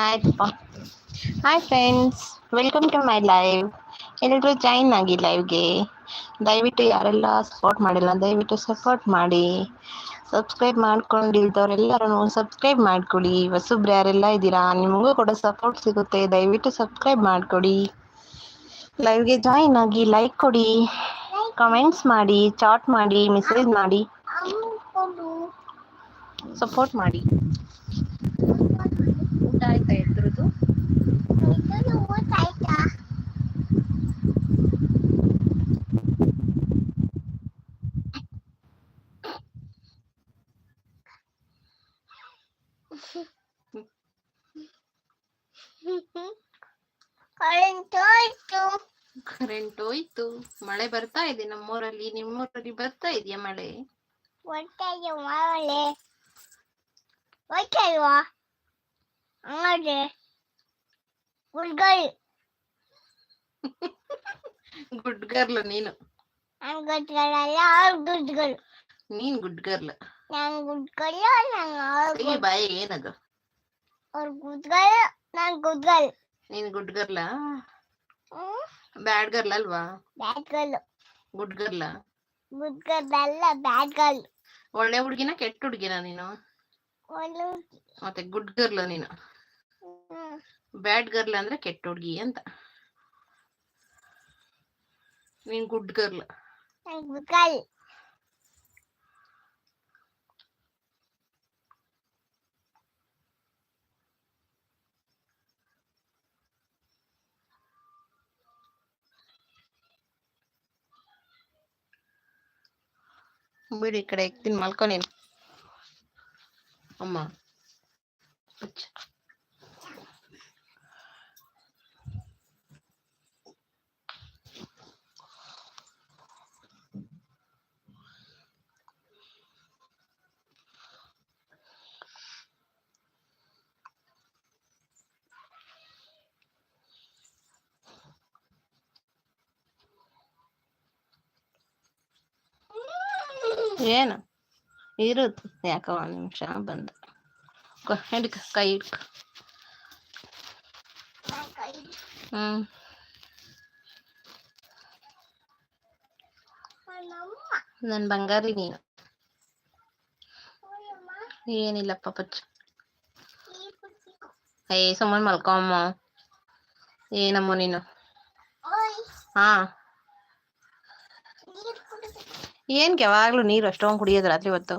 ಆಯ್ತಪ್ಪ hi friends welcome to my live ಎಲ್ಲರೂ join ಆಗಿ ಲೈವ್ಗೆ ದಯವಿಟ್ಟು ಯಾರೆಲ್ಲ ಸಪೋರ್ಟ್ ಮಾಡಿಲ್ಲ, ದಯವಿಟ್ಟು ಸಪೋರ್ಟ್ ಮಾಡಿ. ಸಬ್ಸ್ಕ್ರೈಬ್ ಮಾಡ್ಕೊಂಡಿಲ್ದವ್ರೆಲ್ಲರೂ ಸಬ್ಸ್ಕ್ರೈಬ್ ಮಾಡ್ಕೊಡಿ ಹೊಸಬ್ರು ಯಾರೆಲ್ಲ ಇದ್ದೀರಾ, ನಿಮಗೂ ಕೂಡ ಸಪೋರ್ಟ್ ಸಿಗುತ್ತೆ. ದಯವಿಟ್ಟು ಸಬ್ಸ್ಕ್ರೈಬ್ ಮಾಡಿಕೊಡಿ. ಲೈವ್ಗೆ ಜಾಯಿನ್ ಆಗಿ ಲೈಕ್ ಕೊಡಿ. ಕಮೆಂಟ್ಸ್ ಮಾಡಿ ಚಾಟ್ ಮಾಡಿ ಮೆಸೇಜ್ ಮಾಡಿ. ಸಪೋರ್ಟ್ ಮಾಡಿ. ಊಟ ಆಯ್ತಾ ಎದ್ರದ್ದು ಕರೆಂಟ್ ಹೋಯ್ತು ಕರೆಂಟ್ ಹೋಯ್ತು ಮಳೆ ಬರ್ತಾ ಇದೆ ನಮ್ಮೂರಲ್ಲಿ. ನಿಮ್ಮೂರಲ್ಲಿ ಬರ್ತಾ ಇದೆಯಾ ಮಳೆ? ಹೊಟ್ಟೆಗೆ ಮಾಡಲೆ ಹೊಟ್ಟೆಲ್ವಾ ಹಂಗಾದ್ರೆ ಗುಡ್ಗಳು ಗುಡ್ ಗರ್ಲ್ ನೀನು. ನನ್ ಗುಡ್ಗಳಲ್ಲ ಅವ್ರ ಗುಡ್ಗಳು ನೀನ್ ಗುಡ್ ಗರ್ಲ್ ನನ್ ಗುಡ್ಗಳು ನನ್ ಅವ್ರ ಈ ಬಾಯಿ ಏನದು ಅವ್ರ ಗುಡ್ಗಳು ನನ್ ಗುಡ್ಗಳು ನೀನ್ good girl hmm. Bad girl ಅಲ್ವಾ? ಬ್ಯಾಟ್ಗಳು ಗುಡ್ ಗರ್ಲ ಗುಡ್ಗಳಲ್ಲ ಬ್ಯಾಟ್ಗಳು ಒಳ್ಳೆ ಹುಡುಗಿನ ಕೆಟ್ಟ ಹುಡುಗಿನ ನೀನು? ಒಂದು ಮತ್ತೆ ಗುಡ್ ಗರ್ಲ್ ನೀನು? ಹ್ಮ್ ಬ್ಯಾಡ್ ಗರ್ಲ್ ಅಂದ್ರೆ ಕೆಟ್ಟ ಹುಡುಗಿ ಅಂತ. ನೀನ್ ಗುಡ್ ಗರ್ಲ್. ಬಿಡು ಈ ಕಡೆ ಎಕ್ತೀನಿ ಮಲ್ಕೊ ನೀನು. ಅಮ್ಮ. ಏನು? ಇರುತ್ತೆ ಯಾಕೋ ಒಂದು ನಿಮಿಷ ಬಂದು. ಹಿಡ್ಕ, ಕೈ ಹಿಡ್ಕ. ನನ್ನ ನನ್ ಬಂಗಾರಿ ನೀನು ಏನಿಲ್ಲಪ್ಪ ಪಚ್ಚ ಏ, ಸುಮ್ಮನೆ ಮಲ್ಕೊಮ್ಮ ಏನಮ್ಮ ನೀನು. ಹಾ. ಏನ್ ಯಾವಾಗ್ಲೂ ನೀರು ಅಷ್ಟೊಂದು ಕುಡಿಯೋದು ರಾತ್ರಿ ಹೊತ್ತು?